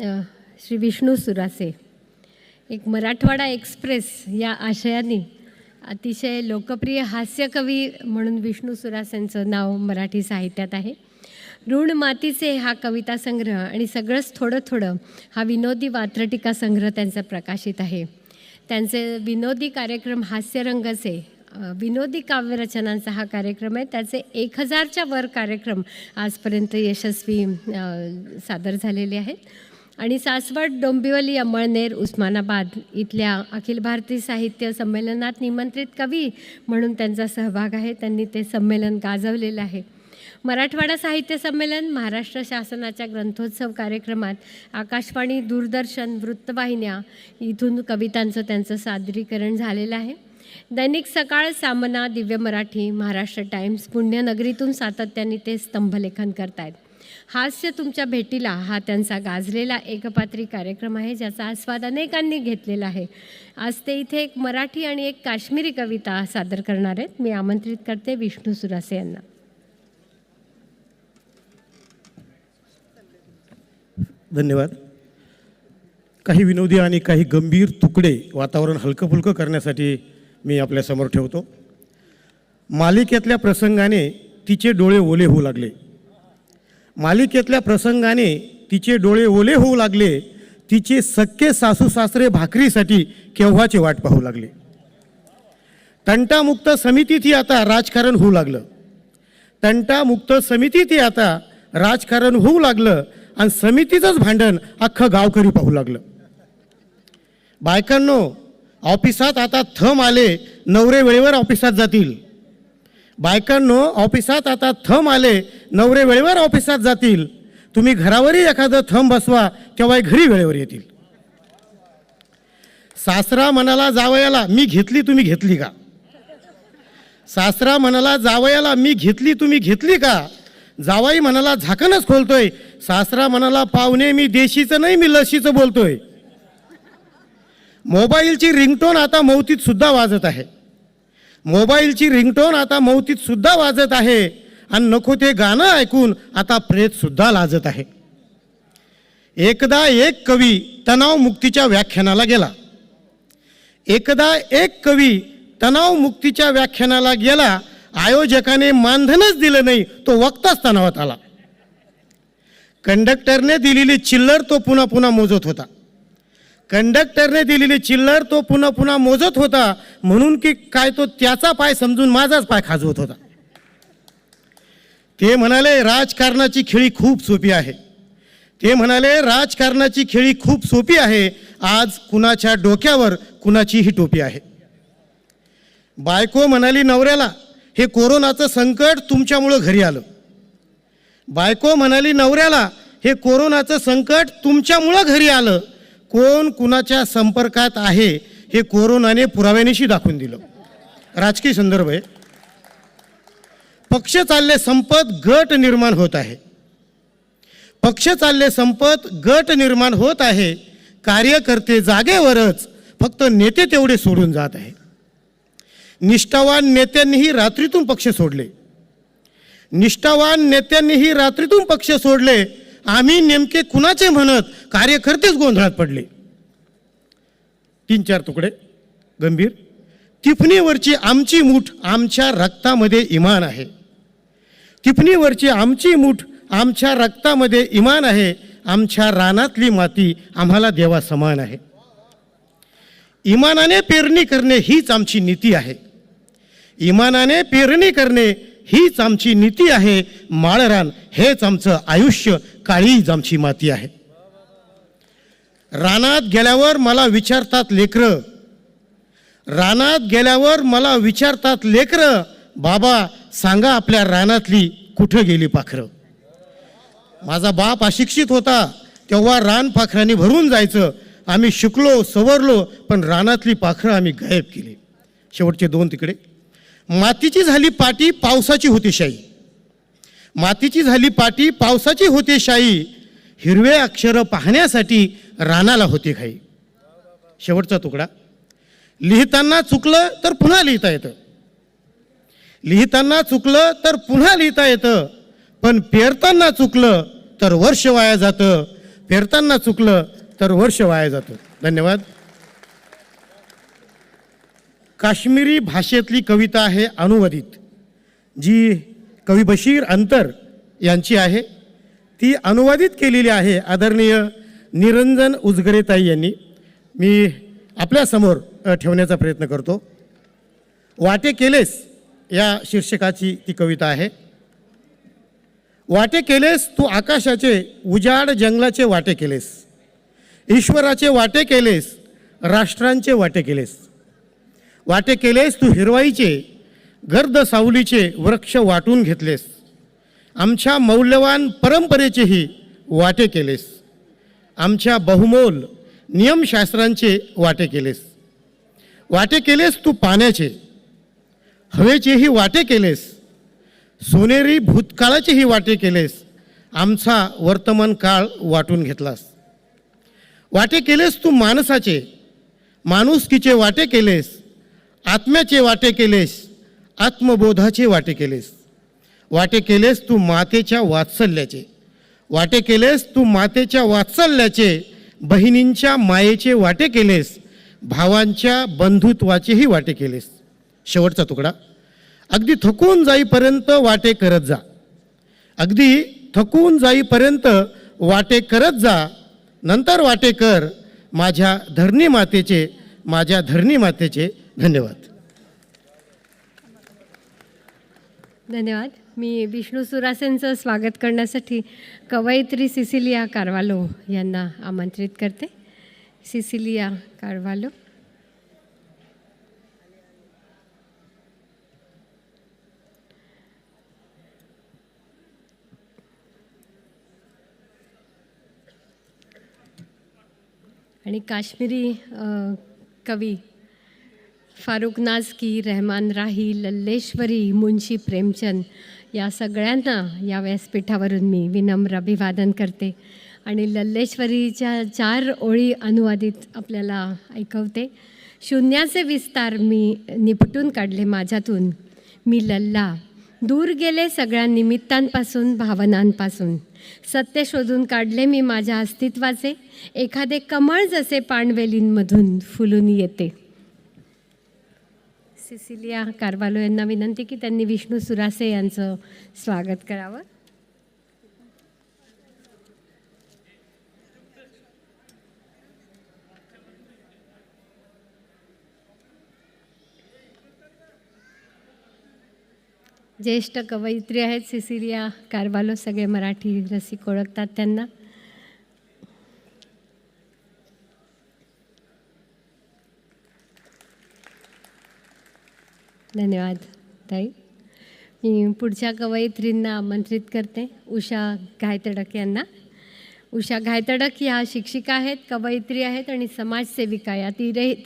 श्री विष्णू सुरासे. एक मराठवाडा एक्सप्रेस या आशयाने अतिशय लोकप्रिय हास्यकवी म्हणून विष्णू सुरासेंचं नाव मराठी साहित्यात आहे. ऋण मातीचे हा कविता संग्रह आणि सगळंच थोडं थोडं हा विनोदी वात्रटिका संग्रह त्यांचा प्रकाशित आहे. त्यांचे विनोदी कार्यक्रम हास्यरंगाचे विनोदी काव्यरचनांचा हा कार्यक्रम आहे. त्याचे एक हजारच्या वर कार्यक्रम आजपर्यंत यशस्वी सादर झालेले आहेत. आणि सासवड डोंबिवली अमळनेर उस्मानाबाद इथल्या अखिल भारतीय साहित्य संमेलनात निमंत्रित कवी म्हणून त्यांचा सहभाग आहे. त्यांनी ते संमेलन गाजवलेलं आहे. मराठवाडा साहित्य संमेलन महाराष्ट्र शासनाच्या ग्रंथोत्सव कार्यक्रमात आकाशवाणी दूरदर्शन वृत्तवाहिन्या इथून कवितांचं त्यांचं सादरीकरण झालेलं आहे. दैनिक सकाळ सामना दिव्य मराठी महाराष्ट्र टाइम्स पुण्यनगरीतून सातत्याने ते स्तंभलेखन करतायत. हास्य तुमच्या भेटीला हा त्यांचा गाजलेला एकपात्री कार्यक्रम आहे ज्याचा आस्वाद अनेकांनी घेतलेला आहे. आज ते इथे एक मराठी आणि एक काश्मीरी कविता सादर करणार आहेत. मी आमंत्रित करते विष्णू सुरासे यांना. धन्यवाद. काही विनोदी आणि काही गंभीर तुकडे वातावरण हलकंफुलकं करण्यासाठी मी आपल्यासमोर ठेवतो. मालिकेतल्या प्रसंगाने तिचे डोळे ओले होऊ लागले. मालिकेतल्या प्रसंगाने तिचे डोळे ओले होऊ लागले तिचे सक्के सासू सासरे भाकरीसाठी केव्हाचे वाट पाहू लागले? तंटामुक्त समितीतही आता राजकारण होऊ लागलं. तंटामुक्त समितीतही आता राजकारण होऊ लागलं आणि समितीचंच भांडण अख्खं गावकरी पाहू लागलं. बायकांनो ऑफिसात आता थम आले नवरे वेळेवर ऑफिसात जातील. बायकांनो ऑफिसात आता थम आले नवरे वेळेवर ऑफिसात जातील. तुम्ही घरावरही एखादं थम बसवा तेव्हा घरी वेळेवर येतील. सासरा मनाला जावयाला मी घेतली तुम्ही घेतली का? सासरा मनाला जावयाला मी घेतली तुम्ही घेतली का? जावाई मनाला झाकणच खोलतोय. सासरा मनाला पाहुणे मी देशीचं नाही मी लशीचं बोलतोय. मोबाईलची रिंगटोन आता मौतीत सुद्धा वाजत आहे. मोबाईलची रिंगटोन आता मौतीत सुद्धा वाजत आहे. आणि नको ते गाणं ऐकून आता प्रेत सुद्धा लाजत आहे. एकदा एक कवी तणावमुक्तीच्या व्याख्यानाला गेला. एकदा एक कवी तणावमुक्तीच्या व्याख्यानाला गेला आयोजकाने मानधनच दिलं नाही तो वक्ताच तणावात आला. कंडक्टरने दिलेली चिल्लर तो पुन्हा पुन्हा मोजत होता. कंडक्टरने दिलेली चिल्लर तो पुन्हा पुन्हा मोजत होता म्हणून की काय तो त्याचा पाय समजून माझाच पाय खाजवत होता. ते म्हणाले राजकारणाची खेळी खूप सोपी आहे. ते म्हणाले राजकारणाची खेळी खूप सोपी आहे आज कुणाच्या डोक्यावर कुणाचीही टोपी आहे. बायको म्हणाली नवऱ्याला हे कोरोनाचं संकट तुमच्यामुळं घरी आलं. बायको म्हणाली नवऱ्याला हे कोरोनाचं संकट तुमच्यामुळं घरी आलं. कोण कुणाच्या संपर्कात आहे हे कोरोनाने पुराव्यानिशी दाखवून दिलं. राजकीय संदर्भ आहे. पक्ष चालले संपत गट निर्माण होत आहे. पक्ष चालले संपत गट निर्माण होत आहे. कार्यकर्ते जागेवरच फक्त नेते तेवढे सोडून जात आहे. निष्ठावान नेत्यांनीही रात्रीतून पक्ष सोडले. निष्ठावान नेत्यांनीही रात्रीतून पक्ष सोडले. आम्ही नेमके कुणाचे म्हणत कार्यकर्तेच गोंधळात पडले? तीन चार तुकडे. गंभीर. तिफणीवरची आमची मूठ आमच्या रक्तामध्ये इमान आहे. तिफणीवरची आमची मूठ आमच्या रक्तामध्ये इमान आहे. आमच्या रानातली माती आम्हाला देवा समान आहे. इमानाने पेरणी करणे हीच आमची नीती आहे. इमानाने पेरणी करणे हीच आमची नीती आहे. माळरान हेच आमचं आयुष्य. काळीच आमची माती आहे. रानात गेल्यावर मला विचारतात लेकरं रानात गेल्यावर मला विचारतात लेकरं बाबा सांगा आपल्या रानातली कुठं गेली पाखरं? माझा बाप अशिक्षित होता तेव्हा रान पाखराने भरून जायचं. आम्ही शिकलो सवरलो पण रानातली पाखरं आम्ही गायब केली. शेवटचे दोन तिकडे. मातीची झाली पाटी पावसाची होती शाई. मातीची झाली पाटी पावसाची होते शाई. हिरवे अक्षरं पाहण्यासाठी रानाला होती घाई. शेवटचा तुकडा. लिहिताना चुकलं तर पुन्हा लिहिता येतं. लिहिताना चुकलं तर पुन्हा लिहिता येतं. पण पेरताना चुकलं तर वर्ष वाया जातं. पेरताना चुकलं तर वर्ष वाया जातं. धन्यवाद. काश्मीरी भाषेतली कविता आहे अनुवादित जी कवी बशीर अंतर यांची आहे. ती अनुवादित केलेली आहे आदरणीय निरंजन उजगरेताई यांनी. मी आपल्यासमोर ठेवण्याचा प्रयत्न करतो. वाटे केलेस या शीर्षकाची ती कविता आहे. वाटे केलेस तू आकाशाचे उजाड जंगलाचे वाटे केलेस. ईश्वराचे वाटे केलेस राष्ट्रांचे वाटे केलेस. वाटे केलेस तू हिरवाईचे गर्द सावलीचे वृक्ष वाटून घेतलेस. आमच्या मौल्यवान परंपरेचेही वाटे केलेस. आमच्या बहुमोल नियमशास्त्रांचे वाटे केलेस. वाटे केलेस तू पाण्याचे. हवेचेही वाटे केलेस. सोनेरी भूतकाळाचेही वाटे केलेस. आमचा वर्तमान काळ वाटून घेतलास. वाटे केलेस तू माणसाचे. माणुसकीचे वाटे केलेस. आत्म्याचे वाटे केलेस. आत्मबोधाचे वाटे केलेस. वाटे केलेस तू मातेच्या वात्सल्याचे. वाटे केलेस तू मातेच्या वात्सल्याचे बहिणींच्या मायेचे वाटे केलेस भावांच्या बंधुत्वाचेही वाटे केलेस. शेवटचा तुकडा. अगदी थकून जाईपर्यंत वाटे करत जा. अगदी थकून जाईपर्यंत वाटे करत जा. नंतर वाटे कर. माझ्या धरणी मातेचे माझ्या धरणी मातेचे धन्यवाद. धन्यवाद. मी विष्णू सुरासेंचं स्वागत करण्यासाठी कवयित्री सिसिलिया कारवालो यांना आमंत्रित करते. सिसिलिया कारवालो. आणि काश्मीरी कवी फारुख नाजकी रहमान राही लल्लेश्वरी मुंशी प्रेमचंद या सगळ्यांना या व्यासपीठावरून मी विनम्र अभिवादन करते आणि लल्लेश्वरीच्या चार ओळी अनुवादित आपल्याला ऐकवते. शून्याचे विस्तार मी निपटून काढले माझ्यातून. मी लल्ला दूर गेले सगळ्या निमित्तांपासून भावनांपासून. सत्य शोधून काढले मी माझ्या अस्तित्वाचे. एखादे कमळ जसे पाणवेलींमधून फुलून येते. सिसिलिया कारवालो यांना विनंती की त्यांनी विष्णू सुरासे यांचं स्वागत करावं. ज्येष्ठ कवयित्री आहेत सिसिलिया कारवालो सगळे मराठी रसिक ओळखतात त्यांना. धन्यवाद ताई. मी पुढच्या कवयित्रींना आमंत्रित करते उषा घायतडक यांना. उषा घायतडक ह्या शिक्षिका आहेत कवयित्री आहेत आणि समाजसेविका या तिरे ती